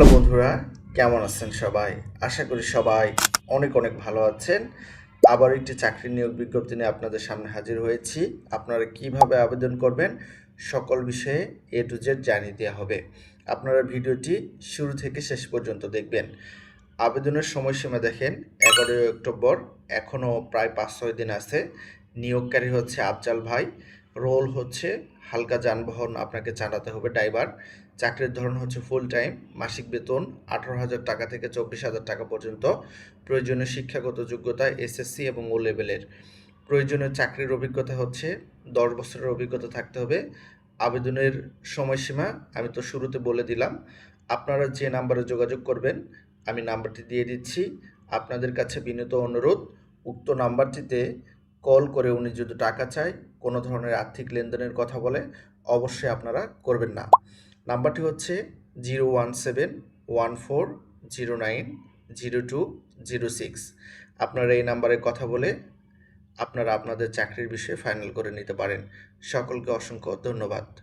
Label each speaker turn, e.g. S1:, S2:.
S1: Hello বন্ধুরা, কেমন আছেন সবাই? আশা করি সবাই অনেক অনেক ভালো আছেন। আবার একটি চাকরি নিয়োগ বিজ্ঞপ্তি নিয়ে আপনাদের সামনে হাজির হয়েছি। আপনারা কীভাবে আবেদন করবেন সকল বিষয়ে এ টু জেড জানিয়ে দেওয়া হবে। আপনারা ভিডিওটি শুরু থেকে শেষ পর্যন্ত দেখবেন। আবেদনের সময়সীমা দেখেন, এগারোই অক্টোবর, এখনও প্রায় পাঁচ ছয় দিন আছে। নিয়োগকারী হচ্ছে আফজাল ভাই। রোল হচ্ছে হালকা যানবাহন আপনাকে চালাতে হবে, ড্রাইভার। চাকরির ধরন হচ্ছে ফুল টাইম মাসিক বেতন আঠারো হাজার টাকা থেকে চব্বিশ হাজার টাকা পর্যন্ত। প্রয়োজনীয় শিক্ষাগত যোগ্যতা এসএসসি এবং ও লেভেলের প্রয়োজনীয় চাকরির অভিজ্ঞতা হচ্ছে দশ বছরের অভিজ্ঞতা থাকতে হবে। আবেদনের সময়সীমা আমি তো শুরুতে বলে দিলাম। আপনারা যে নাম্বারে যোগাযোগ করবেন, আমি নাম্বারটি দিয়ে দিচ্ছি। আপনাদের কাছে বিনীত অনুরোধ, উক্ত নাম্বারটিতে কল করে উনি যদি টাকা চায়, কোনো ধরনের আর্থিক লেনদেনের কথা বলে, অবশ্যই আপনারা করবেন না। নাম্বারটি হচ্ছে zero one seven one four zero nine zero two zero six. আপনারা এই নাম্বারে কথা বলে আপনারা আপনাদের চাকরির বিষয়ে ফাইনাল করে নিতে পারেন। সকলকে অসংখ্য ধন্যবাদ।